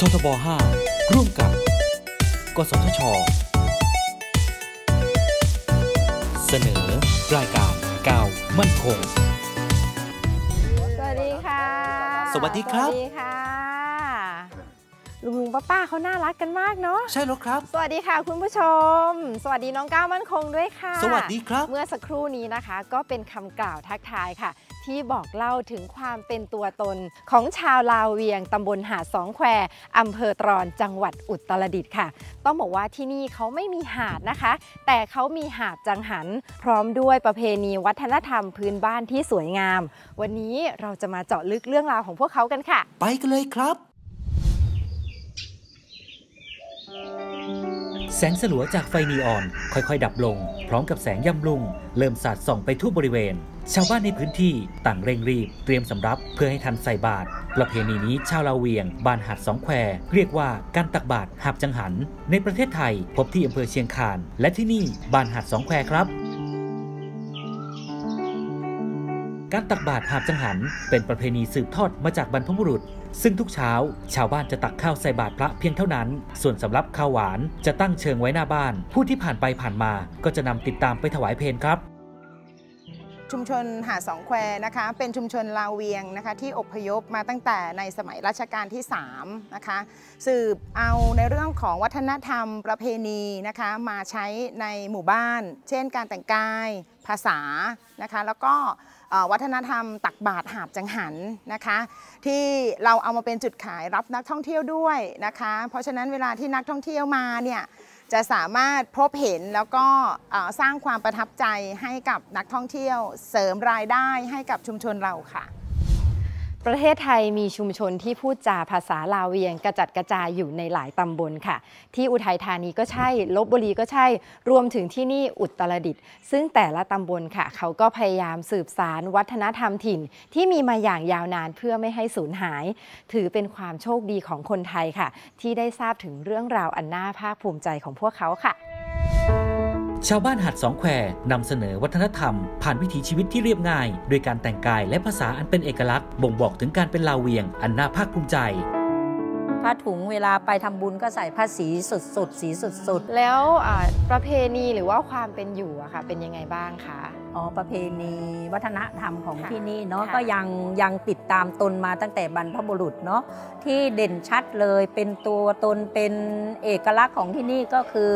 ททบ 5 ร่วมกับ กสทช เสนอ รายการก้าวมั่นคง สวัสดีค่ะ สวัสดีครับ สวัสดีค่ะ ลุงลุงป้าป้าเขาน่ารักกันมากเนาะใช่แล้วครับ สวัสดีค่ะคุณผู้ชม สวัสดีน้องก้าวมั่นคงด้วยค่ะ สวัสดีครับ เมื่อสักครู่นี้นะคะ ก็เป็นคำกล่าวทักทายค่ะ ที่บอกเล่าถึงความเป็นตัวตนของชาวลาวเวียงตำบลหาดสองแควอำเภอตรอนจังหวัดอุตรดิตถ์ค่ะ ต้องบอกว่าที่นี่เขาไม่มีหาดนะคะ แต่เขามีหาดจังหัน พร้อมด้วยประเพณีวัฒนธรรมพื้นบ้านที่สวยงาม วันนี้เราจะมาเจาะลึกเรื่องราวของพวกเขากันค่ะ ไปกันเลยครับ แสงสลัวจากไฟนีออนค่อยๆ ดับลง พร้อมกับแสงย่ำลุง เริ่มสาดส่องไปทั่วบริเวณ ชาวบ้านในพื้นที่ต่างเร่งรีบ เตรียมสำรับเพื่อให้ทันใส่บาตรประเพณีนี้ชาวลาวเวียง บ้านหาดสองแคว เรียกว่าการตักบาตรหาบจังหัน ในประเทศไทยพบที่อำเภอเชียงคานและที่นี่บ้านหาดสองแควครับ การตักบาตรหาบจังหัน เป็นประเพณีสืบทอดมาจากบรรพบุรุษ ซึ่งทุกเช้า ชาวบ้านจะตักข้าวใส่บาตรพระเพียงเท่านั้น ส่วนสำรับข้าวหวานจะตั้งเชิงไว้หน้าบ้าน ผู้ที่ผ่านไปผ่านมาก็จะนำติดตามไปถวายเพลครับชุมชนหาดสองแควนะคะเป็นชุมชนลาวเวียงนะคะที่อพยพมาตั้งแต่ในสมัยรัชกาลที่3นะคะสืบเอาในเรื่องของวัฒนธรรมประเพณีนะคะมาใช้ในหมู่บ้าน เช่นการแต่งกาย ภาษานะคะแล้วก็ วัฒนธรรม ตักบาตรหาบจังหันนะคะ ที่เราเอามาเป็นจุดขายรับนักท่องเที่ยวด้วยนะคะ เพราะฉะนั้นเวลาที่นักท่องเที่ยวมาเนี่ยจะสามารถพบเห็นแล้วก็สร้างความประทับใจให้กับนักท่องเที่ยว เสริมรายได้ให้กับชุมชนเราค่ะ ประเทศไทยมีชุมชนที่พูดจาภาษาลาวเวียงกระจัดกระจายอยู่ในหลายตำบลค่ะ ที่อุทัยธานีก็ใช่ลบบุรีก็ใช่ รวมถึงที่นี่อุตรดิตถ์ซึ่งแต่ละตำบลค่ะ เขาก็พยายามสืบสารวัฒนธรรมถิ่น ที่มีมาอย่างยาวนานเพื่อไม่ให้สูญหาย ถือเป็นความโชคดีของคนไทยค่ะ ที่ได้ทราบถึงเรื่องราวอันน่าภาคภูมิใจของพวกเขาค่ะ ชาวบ้านหาดสองแควนำเสนอวัฒนธรรม ผ่านวิถีชีวิตที่เรียบง่าย โดยการแต่งกายและภาษาอันเป็นเอกลักษณ์บ่งบอกถึงการเป็นลาวเวียง อันน่าภาคภูมิใจผ้าถุงเวลาไปทำบุญก็ใส่ผ้าสีสุดๆสีสุดแล้วอ่าประเพณีหรือว่าความเป็นอยู่อะค่ะเป็นยังไงบ้างคะๆอ๋อประเพณีวัฒนธรรมของค่ะที่นี่เนาะค่ะก็ยังยังติดตามตนมาตั้งแต่บรรพบุรุษเนาะที่เด่นชัดเลยเป็นตัวตนเป็นเอกลักษณ์ของที่นี่ก็คือ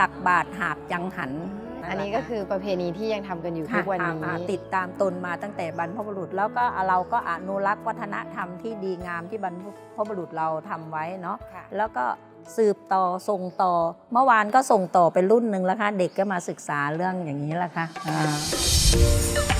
ตักบาตรหาบจังหัน อันนี้ก็คือประเพณีที่ยังทำกันอยู่ทุค่ะกวันนี้อ่าติดตามตนมาตั้งแต่บรรพบุรุษ แล้วก็เราก็อนุรักษ์วัฒนธรรมที่ดีงามที่บรรพบุรุษเราทำไว้เนาะค่ะแล้วก็สืบต่อส่งต่อ เมื่อวานก็ส่งต่อเป็นรุ่นหนึ่งแล้วค่ะ เด็กก็มาศึกษาเรื่องอย่างนี้แหละค่ะอ่า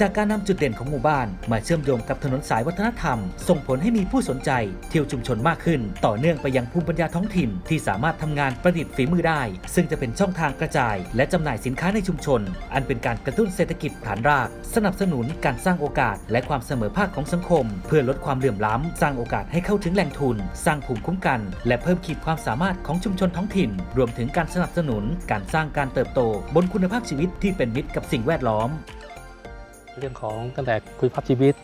จากการนำจุดเด่นของหมู่บ้าน มาเชื่อมโยงกับถนนสายวัฒนธรรม ส่งผลให้มีผู้สนใจ เที่ยวชุมชนมากขึ้น ต่อเนื่องไปยังภูมิปัญญาท้องถิ่น ที่สามารถทำงานประดิษฐ์ฝีมือได้ ซึ่งจะเป็นช่องทางกระจาย และจำหน่ายสินค้าในชุมชน อันเป็นการกระตุ้นเศรษฐกิจฐานราก สนับสนุนการสร้างโอกาส และความเสมอภาคของสังคม เพื่อลดความเหลื่อมล้ำสร้างโอกาสให้เข้าถึงแหล่งทุน สร้างภูมิคุ้มกัน และเพิ่มขีดความสามารถของชุมชนท้องถิ่น รวมถึงการสนับสนุน การสร้างการเติบโต บนคุณภาพชีวิตที่เป็นมิตรกับสิ่งแวดล้อม เรื่องของตั้งแต่คุณภาพชีวิต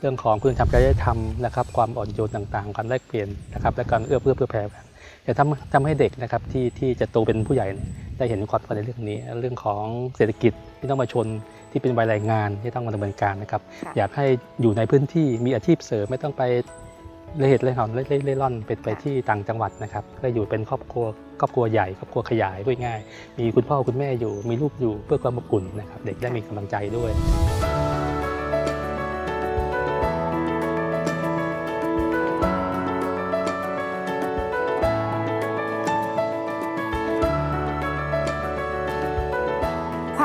เรื่องของคุณธรรมจริยธรรมนะครับความอ่อนโยนต่างๆการแลกเปลี่ยนนะครับและการเอื้อเฟื้อเผื่อแผ่กันจะทำทำให้เด็กนะครับที่ที่จะโตเป็นผู้ใหญ่เนี่ยได้เห็นความสำคัญในเรื่องนี้ เรื่องของเศรษฐกิจที่ต้องมาชนที่เป็นวัยแรงงานที่ต้องมาดำเนินการนะครับค่ะอยากให้อยู่ในพื้นที่มีอาชีพเสริมไม่ต้องไปเล่เหตุเล่หอนเล่เล่เล่ร่อนไปไปที่ต่างจังหวัดนะครับก็อยู่เป็นครอบครัวครอบครัวใหญ่ครอบครัวขยายพูดง่ายๆมีคุณพ่อคุณแม่อยู่มีลูกอยู่เพื่อความอบอุ่นนะครับ เด็กได้มีกำลังใจด้วย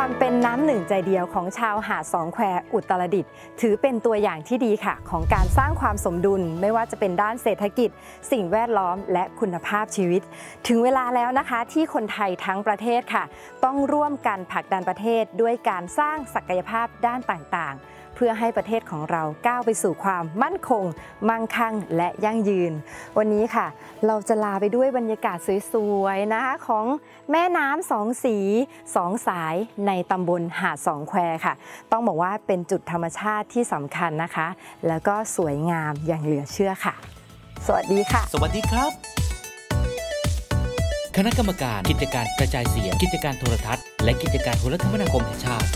ความเป็นน้ำหนึ่งใจเดียวของชาวหาดสองแควอุตรดิตถ์ถือเป็นตัวอย่างที่ดีค่ะ ของการสร้างความสมดุลไม่ว่าจะเป็นด้านเศรษฐกิจ สิ่งแวดล้อมและคุณภาพชีวิต ถึงเวลาแล้วนะคะที่คนไทยทั้งประเทศค่ะ ต้องร่วมกันผลักดันประเทศด้วยการสร้างศักยภาพด้านต่างๆ พื่อให้ประเทศของเราก้าวไปสู่ความมั่นคง มั่งคั่งและยั่งยืน วันนี้ค่ะ เราจะลาไปด้วยบรรยากาศสวยๆนะคะของแม่น้ำสองสีสองสายในตำบลหาดสองแควค่ะ ต้องบอกว่าเป็นจุดธรรมชาติที่สำคัญนะคะ แล้วก็สวยงามอย่างเหลือเชื่อค่ะ สวัสดีค่ะ สวัสดีครับ คณะกรรมการกิจการกระจายเสียง กิจการโทรทัศน์ และกิจการโทรคมนาคมแห่งชาติ